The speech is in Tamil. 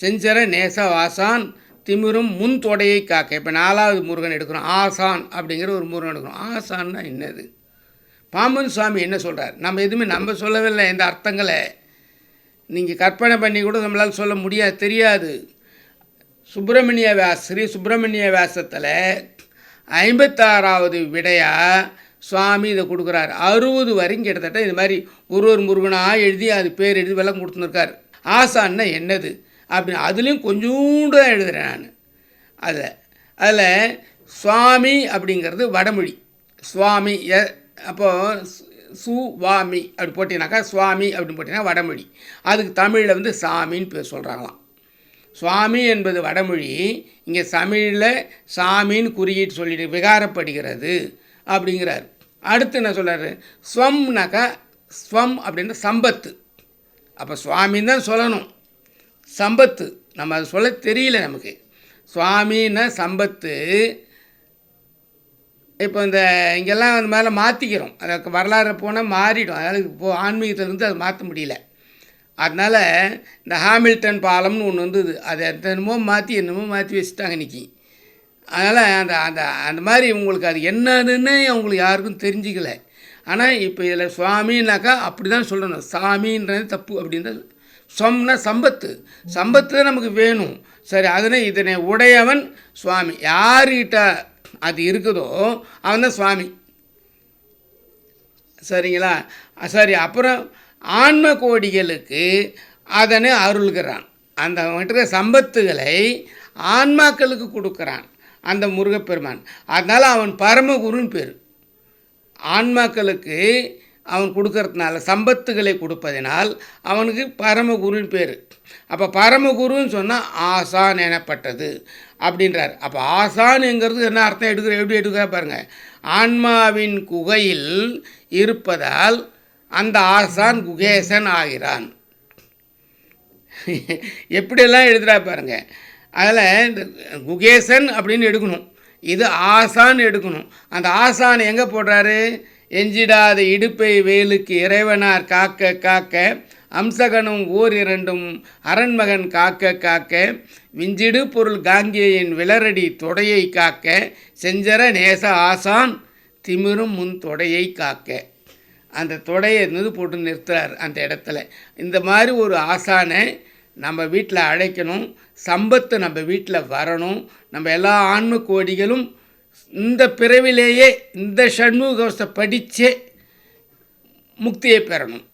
செஞ்சர நேச வாசான் திமிரும் முன் தொடையை காக்க. இப்போ நாலாவது முருகன் எடுக்கிறோம். ஆசான் அப்படிங்கிற ஒரு முருகன் எடுக்கிறோம். ஆசான்னா என்னது? பாம்பன் சுவாமி என்ன சொல்கிறார் நம்ம எதுவுமே நம்ம சொல்லவில்லை இந்த அர்த்தங்களை. நீங்கள் கற்பனை பண்ணி கூட நம்மளால் சொல்ல முடியாது தெரியாது. சுப்பிரமணிய வியாஸ் ஸ்ரீ சுப்பிரமணிய வியாசத்தில் ஐம்பத்தாறாவது விடையா சுவாமி இதை கொடுக்குறாரு. அறுபது வரைக்கும் கிட்டத்தட்ட இது மாதிரி ஒரு ஒரு முருகனாக எழுதி அது பேர் எழுதி வெள்ளம் கொடுத்துருக்காரு ஆசான்னா என்னது? அப்படின்னு அதுலேயும் கொஞ்சோண்டு தான் எழுதுகிறேன் நான். அதில் அதில் சுவாமி அப்படிங்கிறது வடமொழி. சுவாமி எ அப்போது சு வாமி அப்படி போட்டிங்கனாக்கா சுவாமி அப்படின்னு போட்டிங்கன்னா வடமொழி. அதுக்கு தமிழில் வந்து சாமின்னு பேர் சொல்கிறாங்களாம் சுவாமி என்பது வடமொழி இங்கே தமிழில் சாமின்னு குறியீட்டு சொல்லிட்டு விகாரப்படுகிறது அப்படிங்கிறார். அடுத்து என்ன சொல்கிறாரு ஸ்வம்னாக்கா ஸ்வம் அப்படின்ற சம்பத்து. அப்போ சுவாமின்னு தான் சொல்லணும். சம்பத்து. நம்ம அதை சொல்ல தெரியல நமக்கு. சுவாமின்னா சம்பத்து? இப்போ இந்த இங்கெல்லாம் அந்த மேலே மாற்றிக்கிறோம் அதை வரலாறு போனால் மாறிடும். அதனால் இப்போ ஆன்மீகத்திலேருந்து அதை மாற்ற முடியல. அதனால் இந்த ஹாமில்டன் பாலம்னு ஒன்று வந்தது. அதை என்னமோ மாற்றி என்னமோ மாற்றி வச்சுட்டாங்க இன்றைக்கி அதனால் அந்த அந்த அந்த மாதிரி உங்களுக்கு அது என்னதுன்னு அவங்களுக்கு யாருக்கும் தெரிஞ்சிக்கலை. ஆனால் இப்போ இதில் சுவாமின்னாக்கா அப்படி தான் சொல்லணும். சாமின்றது தப்பு அப்படின்றது சொம்னா சம்பத்து. சம்பத்து தான் நமக்கு வேணும். சரி அதனை இதனை உடையவன் சுவாமி. யார்கிட்ட அது இருக்குதோ அவன் தான் சுவாமி. சரிங்களா? சரி அப்புறம் ஆன்ம கோடிகளுக்கு அதனை அருள்கிறான். அந்த மற்ற சம்பத்துகளை ஆன்மாக்களுக்கு கொடுக்குறான். அந்த முருகப்பெருமான். அதனால் அவன் பரமகுருன்னு பேர். ஆன்மாக்களுக்கு அவன் கொடுக்கறதுனால சம்பத்துகளை கொடுப்பதினால் அவனுக்கு பரமகுருன்னு பேர். அப்போ பரமகுருன்னு சொன்னால் ஆசான் எனப்பட்டது அப்படின்றார். அப்போ ஆசானுங்கிறது என்ன அர்த்தம் எடுக்கிற எப்படி எடுக்கிற பாருங்கள் ஆன்மாவின் குகையில் இருப்பதால் அந்த ஆசான் குகேசன் ஆகிறான். எப்படியெல்லாம் எழுதுறா பாருங்கள் அதில் இந்த குகேசன் அப்படின்னு எடுக்கணும். இது ஆசான் எடுக்கணும். அந்த ஆசான் எங்கே போடுறாரு? எஞ்சிடாத இடுப்பை வேலுக்கு இறைவனார் காக்க காக்க அம்சகனும் ஓர் இரண்டும் அரண்மகன் காக்க காக்க விஞ்சிடு பொருள் காங்கேயின் விளரடி தொடையை காக்க செஞ்சர நேச ஆசான் திமிரும் முன் தொடையை காக்க. அந்த தொடையை இருந்து போட்டு நிறுத்துறார் அந்த இடத்துல. இந்த மாதிரி ஒரு ஆசானை நம்ம வீட்டில் அழைக்கணும். சம்பத்து நம்ம வீட்டில் வரணும். நம்ம எல்லா ஆன்ம கோடிகளும் இந்த பிறவிலேயே இந்த ஷண்முகவசத்தை படித்தே முக்தியை பெறணும்.